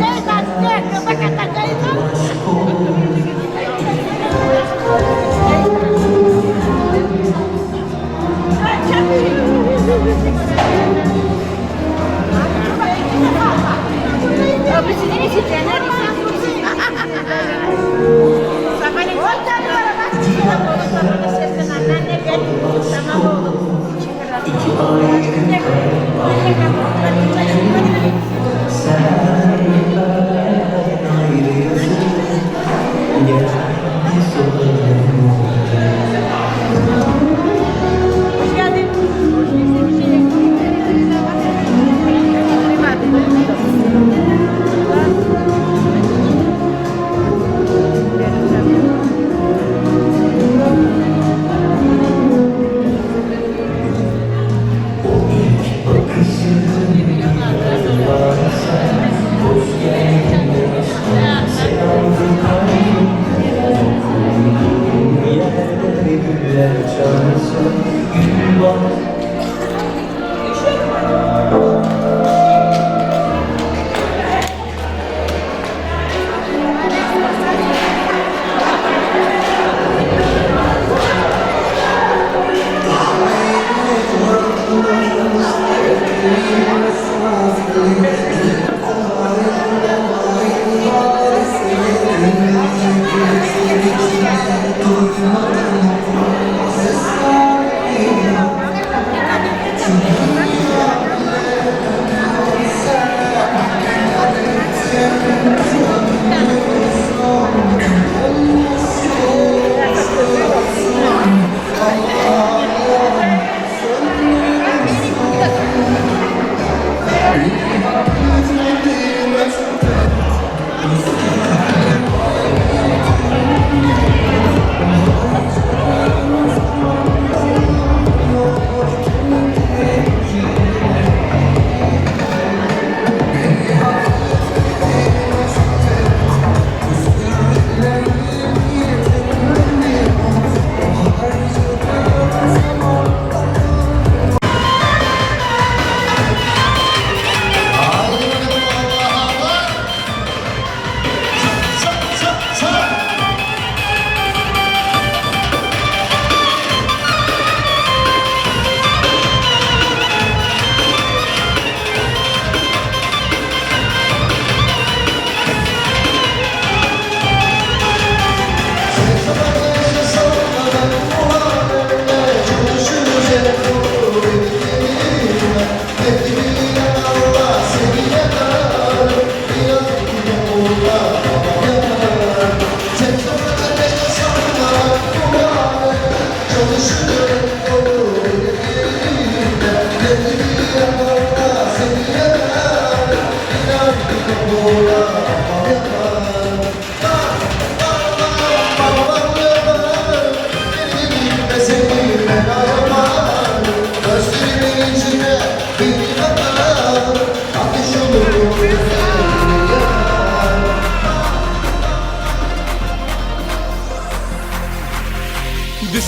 Amen.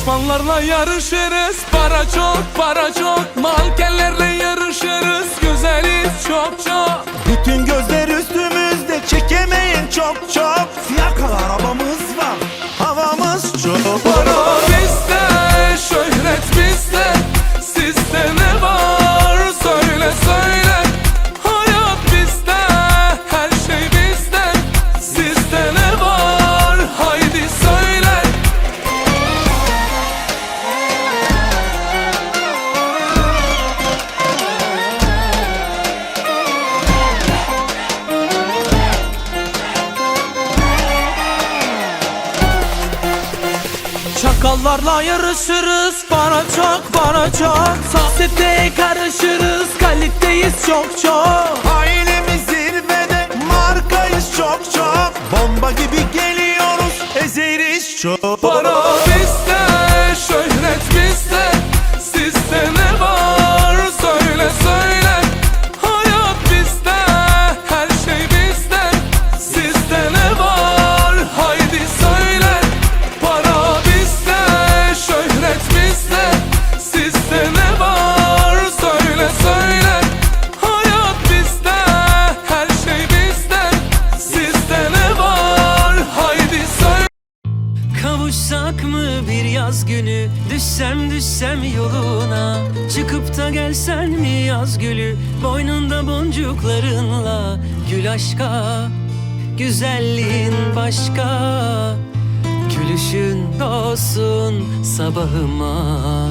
Düşmanlarla yarışırız. Para çok para çok. Mankenlerle yarışırız. Güzeliz çok çok. Bütün gözler üstümüzde. Çekemeyin çok çok Çakallarla yarışırız. Para çok para çok. Sosyeteye karışırız. Kaliteyiz çok çok. Ailemiz zirvede markayız çok çok. Bomba gibi geliyoruz. Ezeriz çok. Para günü. Düşsem düşsem yoluna. Çıkıp da gelsen mi yaz gülü? Boynunda boncuklarınla. Gül aşka Güzelliğin başka. Gülüşün dolsun sabahıma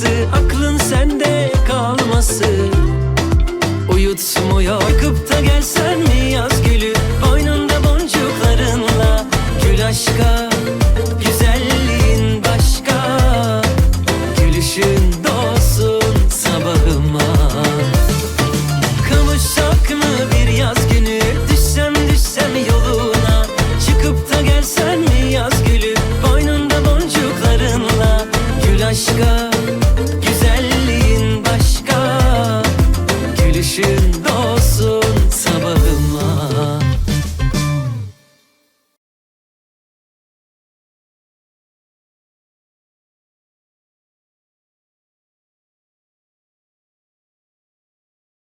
dakikası aklın sende kalması. Uyutmuyor Çıkıp da gelsen gidişin